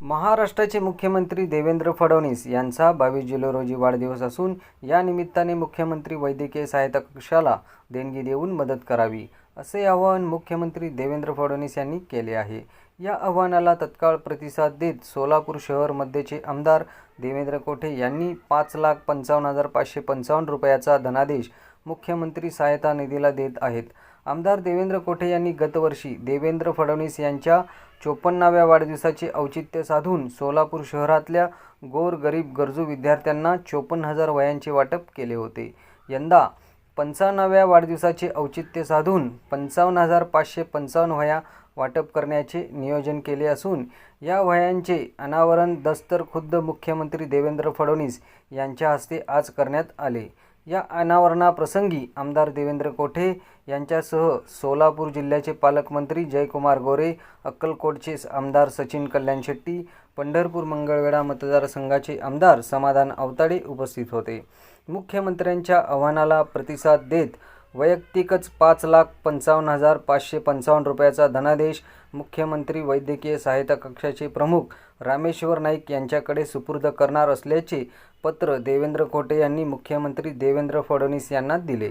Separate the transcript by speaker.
Speaker 1: महाराष्ट्राचे मुख्यमंत्री देवेंद्र फडणवीस यांचा बावीस जुलै रोजी वाढदिवस असून या निमित्ताने मुख्यमंत्री वैद्यकीय सहायता कक्षाला देणगी देऊन मदत करावी असे आवाहन मुख्यमंत्री देवेंद्र फडणवीस यांनी केले आहे. या आव्हानाला तत्काळ प्रतिसाद देत सोलापूर शहर मध्येचे आमदार देवेंद्र कोठे यांनी पाच लाख पंचावन्न हजार पाचशे पंचावन्न रुपयाचा धनादेश मुख्यमंत्री सहायता निधीला देत आहेत. आमदार देवेंद्र कोठे यांनी गतवर्षी देवेंद्र फडणवीस यांच्या चोपन्नाव्या वाढदिवसाचे औचित्य साधून सोलापूर शहरातल्या गोरगरीब गरजू विद्यार्थ्यांना चोपन्न हजार वयांचे वाटप केले होते. यंदा पंचावन्नाव्या वाढदिवसाचे औचित्य साधून पंचावन्न हजार पाचशे पंचावन्न वह्या वाटप करण्याचे नियोजन केले असून या वयांचे अनावरण दस्तर खुद्द मुख्यमंत्री देवेंद्र फडणवीस यांच्या हस्ते आज करण्यात आले. या अनावरणाप्रसंगी आमदार देवेंद्र कोठे यांच्यासह सोलापूर जिल्ह्याचे पालकमंत्री जयकुमार गोरे अक्कलकोटचे आमदार सचिन कल्याण शेट्टी पंढरपूर मंगळवेढा मतदारसंघाचे आमदार समाधान अवताडे उपस्थित होते. मुख्यमंत्र्यांच्या आव्हानाला प्रतिसाद देत वैयक्तिकच पाच लाख पंचावन्न हजार पाचशे पंचावन्न रुपयाचा धनादेश मुख्यमंत्री वैद्यकीय सहायता कक्षाचे प्रमुख रामेश्वर नाईक यांच्याकडे सुपूर्द करणार असल्याचे पत्र देवेंद्र खोटे यांनी मुख्यमंत्री देवेंद्र फडणवीस यांना दिले.